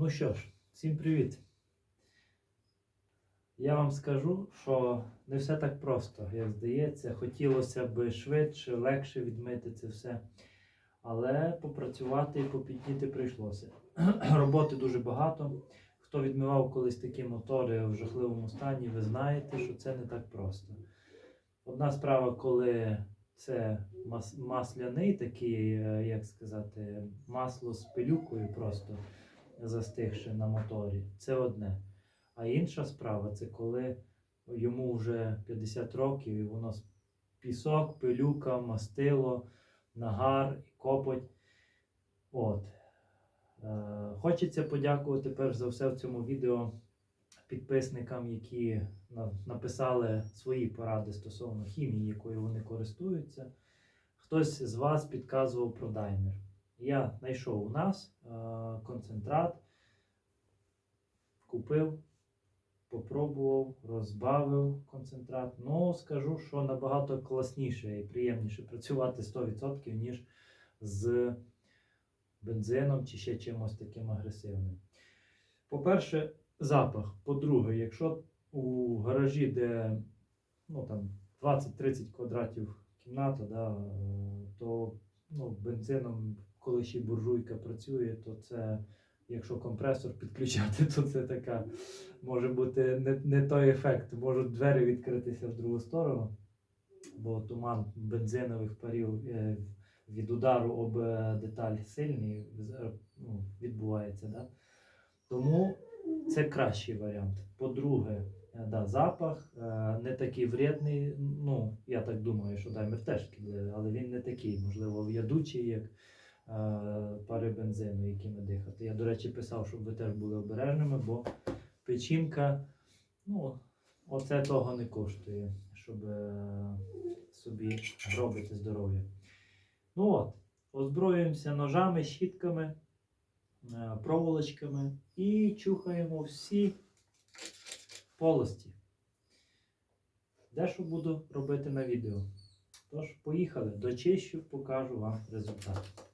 Ну що ж, всім привіт. Я вам скажу, що не все так просто, як здається. Хотілося б швидше, легше відмити це все. Але попрацювати і попітніти прийшлося. Роботи дуже багато. Хто відмивав колись такі мотори в жахливому стані, ви знаєте, що це не так просто. Одна справа, коли це мас- масляний такий, е, як сказати, масло з пилюкою просто застигши на моторі. Це одне. А інша справа це коли йому вже 50 років і воно пісок, пилюка, мастило, нагар і копоть. От. Е, Хочеться подякувати перш за все в цьому відео підписникам, які написали свої поради стосовно хімії, якою вони користуються. Хтось з вас підказував про даймер. Я знайшов у нас е, концентрат, купив, попробував, розбавив концентрат. Ну, скажу, що набагато класніше і приємніше працювати 100%, ніж з бензином чи ще чимось таким агресивним. По-перше, запах. По-друге, якщо у гаражі, де ну, там, 20-30 квадратів кімната, да, е, то ну, бензином, коли ще буржуйка працює, то це, якщо компресор підключати, то це така може бути не, не той ефект. Можуть двері відкритися в другу сторону, бо туман бензинових парів е, від удару об е, деталь сильний ну, відбувається. Да? Тому це кращий варіант. По-друге, е, да, запах е, не такий вредний. Ну, я так думаю, що даймер теж але він не такий, можливо, ядучий, як е, пари бензину, якими дихати. Я, до речі, писав, щоб ви теж були обережними, бо печінка, ну, оце того не коштує, щоб е, собі робити здоров'я. Ну от, озброюємося ножами, щітками, е, проволочками і чухаємо всі полості. Дещо буду робити на відео. Тож, поїхали, дочищу, покажу вам результат.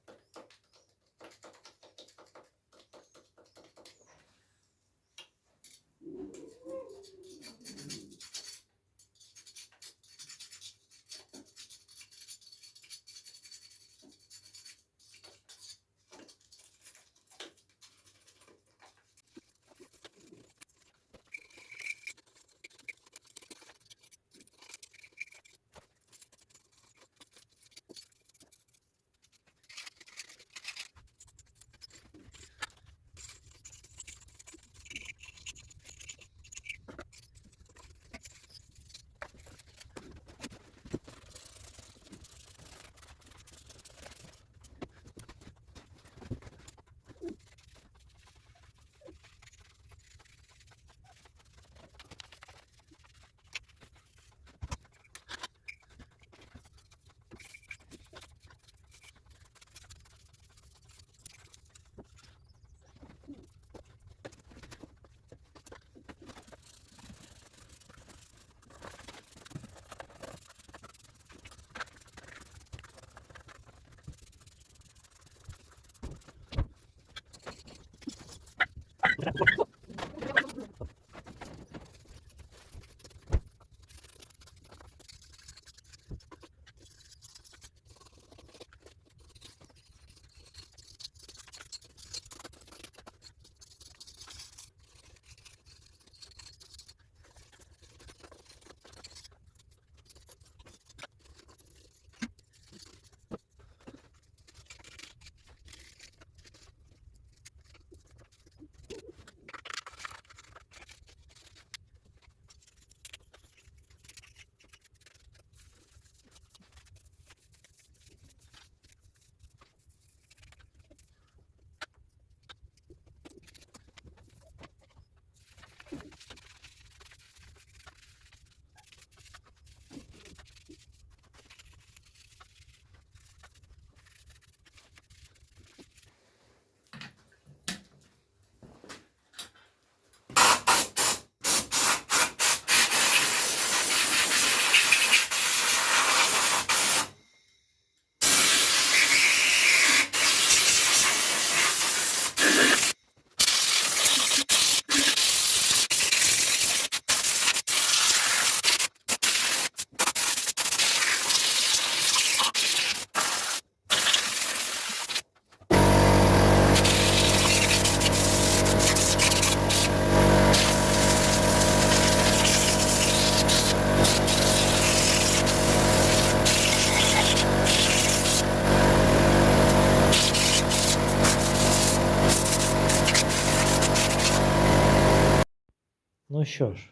Що ж,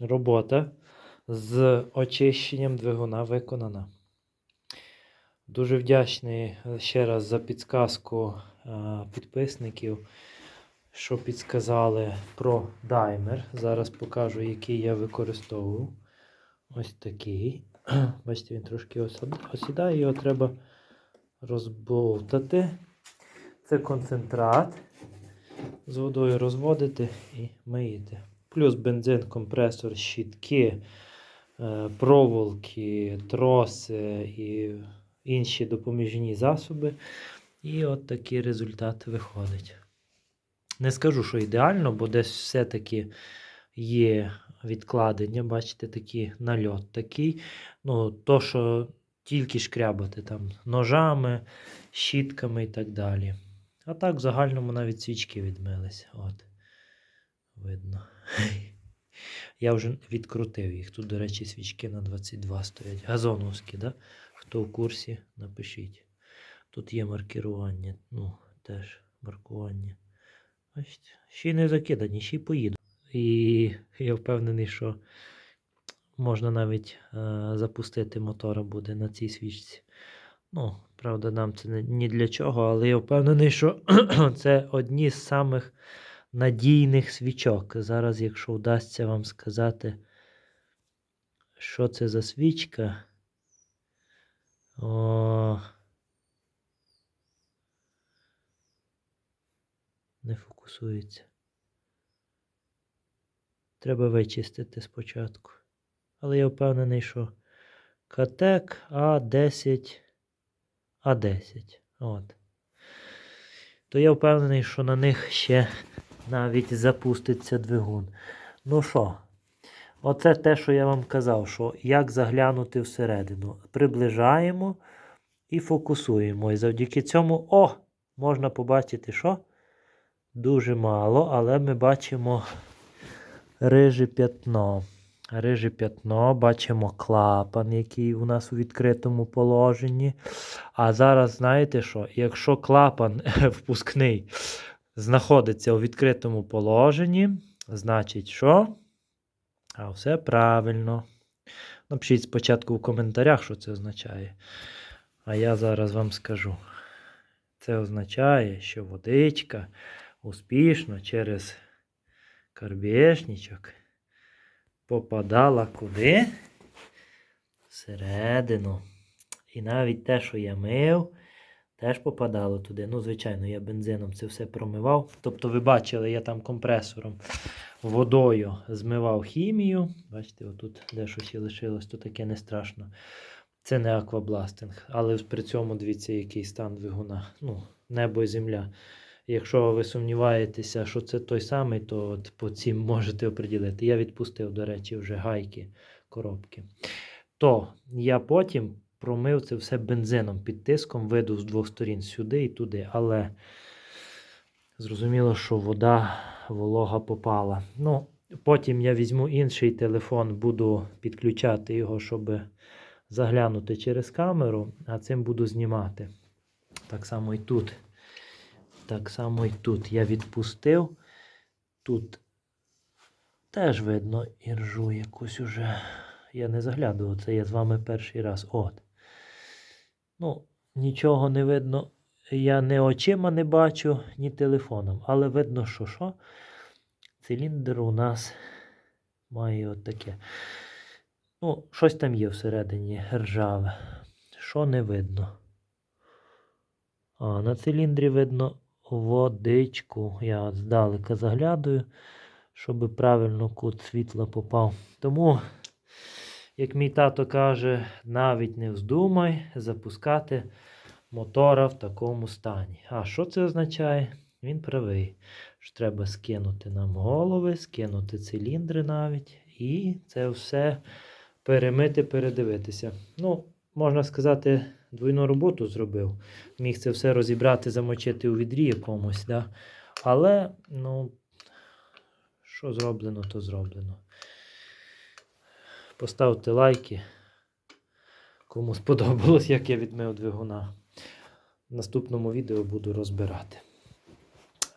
робота з очищенням двигуна виконана. Дуже вдячний ще раз за підсказку е, підписників, що підсказали про даймер. Зараз покажу, який я використовував. Ось такий. Бачите, він трошки осідає, його треба розбовтати. Це концентрат. З водою розводити і миєте. Плюс бензин, компресор, щітки, е, проволоки, троси і інші допоміжні засоби. І от такий результат виходить. Не скажу, що ідеально, бо десь все-таки є відкладення, бачите, такий нальот такий. Ну, то, що тільки шкрябати там ножами, щітками і так далі. А так в загальному навіть свічки відмилися. От. Видно. Я вже відкрутив їх. Тут, до речі, свічки на 22 стоять. Газоновські, да? Хто в курсі, напишіть. Тут є маркірування. Ну, теж маркування. Бачите, ще й не закидані, ще й поїду. І я впевнений, що можна навіть е, запустити мотора буде на цій свічці. Ну, правда, нам це не- ні для чого, але я впевнений, що це одні з самих надійних свічок. Зараз, якщо вдасться вам сказати, що це за свічка. О... Не фокусується. Треба вичистити спочатку. Але я впевнений, що Катек А10 А10. От. То я впевнений, що на них ще навіть запуститься двигун. Ну що, оце те, що я вам казав, що як заглянути всередину. Приближаємо і фокусуємо. І завдяки цьому, о, можна побачити, що? Дуже мало, але ми бачимо риже п'ятно. Риже п'ятно, бачимо клапан, який у нас у відкритому положенні. А зараз знаєте що? Якщо клапан впускний знаходиться у відкритому положенні, значить що? А все правильно. Напишіть спочатку в коментарях, що це означає. А я зараз вам скажу. Це означає, що водичка успішно через карбішничок попадала куди? Всередину. І навіть те, що я мив, теж попадало туди. Ну, звичайно, я бензином це все промивав. Тобто, ви бачили, я там компресором водою змивав хімію. Бачите, отут дещо ще лишилось, то таке не страшно. Це не аквабластинг. Але при цьому дивіться, який стан двигуна. Ну, небо і земля. Якщо ви сумніваєтеся, що це той самий, то от по цим можете оприділити. Я відпустив, до речі, вже гайки, коробки. То я потім промив це все бензином під тиском, видув з двох сторін сюди і туди. Але зрозуміло, що вода волога попала. Ну, потім я візьму інший телефон, буду підключати його, щоб заглянути через камеру, а цим буду знімати. Так само і тут. Так само і тут я відпустив. Тут теж видно іржу якусь уже. Я не заглядував, це я з вами перший раз. От. Ну, нічого не видно. Я ні очима не бачу, ні телефоном. Але видно, що що. Циліндр у нас має от таке. Ну, щось там є всередині ржаве. Що не видно? А, на циліндрі видно водичку. Я от здалека заглядаю, щоб правильно кут світла попав. Тому, як мій тато каже, навіть не вздумай запускати мотора в такому стані. А що це означає? Він правий. Що треба скинути нам голови, скинути циліндри навіть. І це все перемити, передивитися. Ну, можна сказати, двойну роботу зробив. Міг це все розібрати, замочити у відрі якомусь. Да? Але, ну, що зроблено, то зроблено. Поставте лайки. Кому сподобалось, як я відмив двигуна. В наступному відео буду розбирати.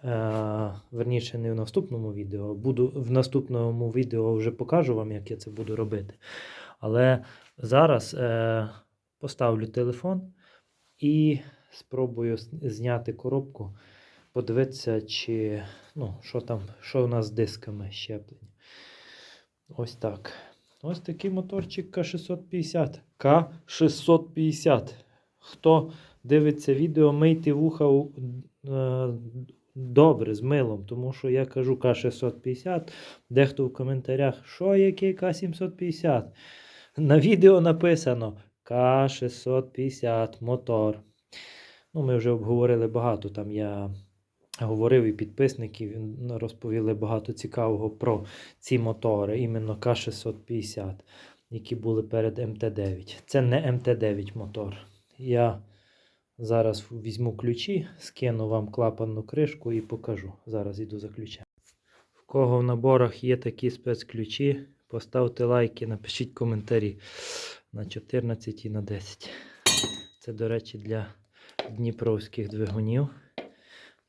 Е, верніше, не в наступному відео. Буду в наступному відео вже покажу вам, як я це буду робити. Але зараз е, поставлю телефон і спробую зняти коробку, подивитися, чи ну, що там, що у нас з дисками щеплення. Ось так. Ось такий моторчик К650. К650. Хто дивиться відео, мийте вуха е, добре з милом, тому що я кажу К650. Дехто в коментарях, що яке К750? На відео написано К650 мотор. Ну, ми вже обговорили багато. Там я говорив і підписників ну, розповіли багато цікавого про ці мотори, іменно К650, які були перед МТ9. Це не МТ9 мотор. Я зараз візьму ключі, скину вам клапанну кришку і покажу. Зараз іду за ключем. В кого в наборах є такі спецключі, поставте лайки, напишіть коментарі на 14 і на 10. Це, до речі, для дніпровських двигунів.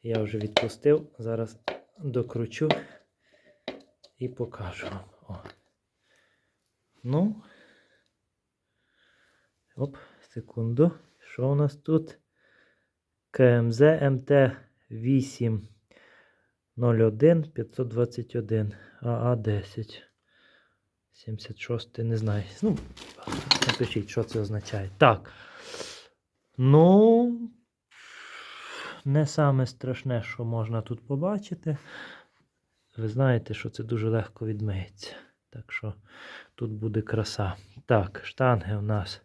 Я вже відпустив. Зараз докручу і покажу вам. О. Ну. Оп, секунду. Що у нас тут? КМЗ МТ 801 521 АА 10. 76, не знаю. Ну, напишіть, що це означає. Так. Ну, не саме страшне, що можна тут побачити. Ви знаєте, що це дуже легко відмиється. Так що тут буде краса. Так, штанги у нас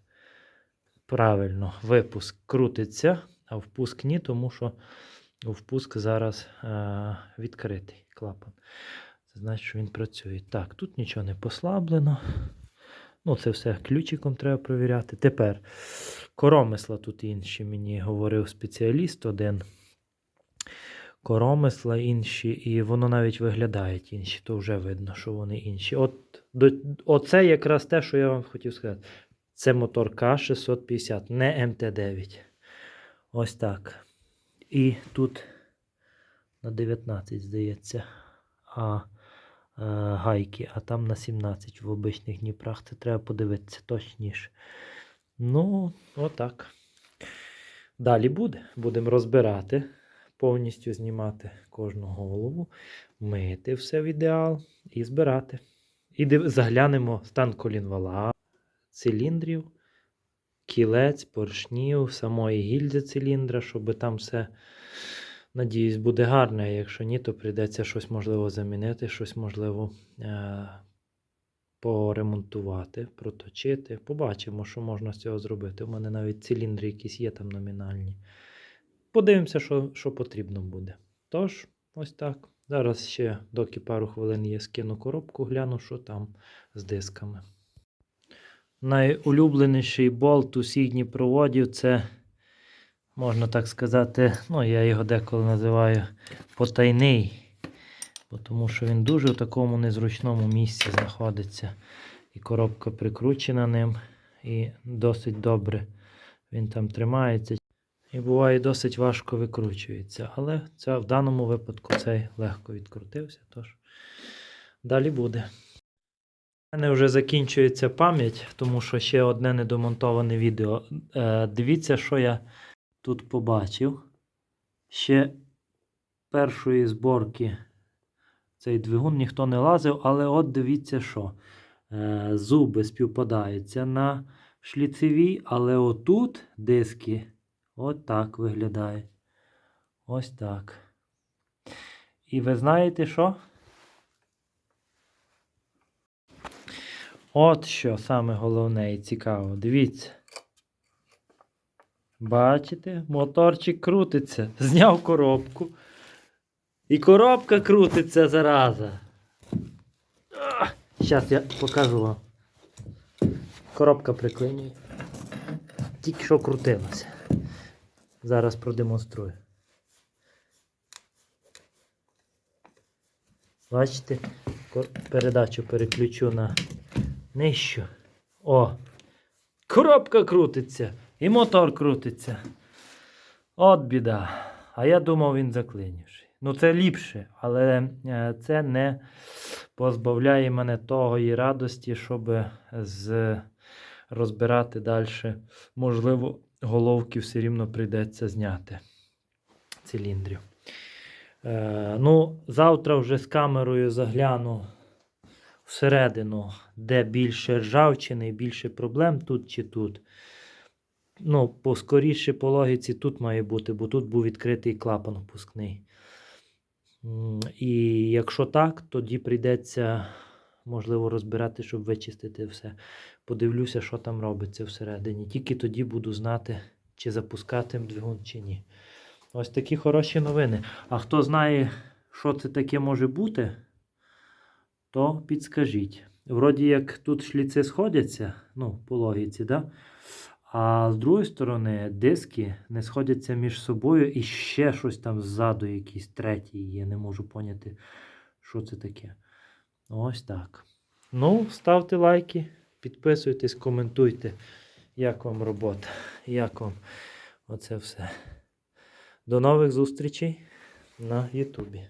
правильно, випуск крутиться, а впуск ні, тому що впуск зараз е- відкритий клапан. Це значить, що він працює. Так, тут нічого не послаблено. Ну, це все ключиком треба провіряти. Тепер коромисла тут інші, мені говорив спеціаліст один. Коромисла інші, і воно навіть виглядає інші, то вже видно, що вони інші. От, до, оце якраз те, що я вам хотів сказати. Це мотор К650, не МТ9. Ось так. І тут на 19, здається, а, е, гайки, а там на 17 в обичних Дніпрох. Це треба подивитися точніше. Ну, отак. Далі буде. Будемо розбирати, повністю знімати кожну голову, мити все в ідеал і збирати. І див... заглянемо стан колінвала, циліндрів, кілець, поршнів, самої гільзи циліндра, щоб там все, надіюсь, буде гарне. Якщо ні, то прийдеться щось можливо замінити, щось можливо е- поремонтувати, проточити. Побачимо, що можна з цього зробити. У мене навіть циліндри якісь є там номінальні. Подивимося, що, що потрібно буде. Тож, ось так. Зараз ще, доки пару хвилин є, скину коробку, гляну, що там з дисками. Найулюбленіший болт усіх дніпроводів це, можна так сказати, ну, я його деколи називаю потайний. Тому що він дуже в такому незручному місці знаходиться. І коробка прикручена ним, і досить добре він там тримається. І буває досить важко викручується. Але це, в даному випадку цей легко відкрутився. Тож далі буде. У мене вже закінчується пам'ять, тому що ще одне недомонтоване відео. Е, дивіться, що я тут побачив. Ще першої зборки цей двигун ніхто не лазив, але от дивіться, що е, зуби співпадаються на шліцевій, але отут диски от так виглядають. Ось так. І ви знаєте що? От що саме головне і цікаво. Дивіться. Бачите, моторчик крутиться. Зняв коробку. І коробка крутиться зараза. Зараз я покажу вам. Коробка приклинює. Тільки що крутилася. Зараз продемонструю. Бачите, передачу переключу на нижчу. О! Коробка крутиться і мотор крутиться. От біда. А я думав, він заклинівший. Ну, це ліпше, але е, це не позбавляє мене того і радості, щоб з... розбирати далі. Можливо, головки все рівно прийдеться зняти циліндрів. Е, ну, завтра вже з камерою загляну всередину, де більше ржавчини, більше проблем тут чи тут. Ну, поскоріше по логіці тут має бути, бо тут був відкритий клапан впускний. І якщо так, тоді прийдеться, можливо, розбирати, щоб вичистити все. Подивлюся, що там робиться всередині. Тільки тоді буду знати, чи запускати двигун, чи ні. Ось такі хороші новини. А хто знає, що це таке може бути, то підскажіть. Вроді як тут шліци сходяться, ну, по логіці, да? А з другої сторони диски не сходяться між собою і ще щось там ззаду, якийсь третій є. Не можу поняти, що це таке. Ось так. Ну, ставте лайки, підписуйтесь, коментуйте, як вам робота, як вам оце все. До нових зустрічей на Ютубі.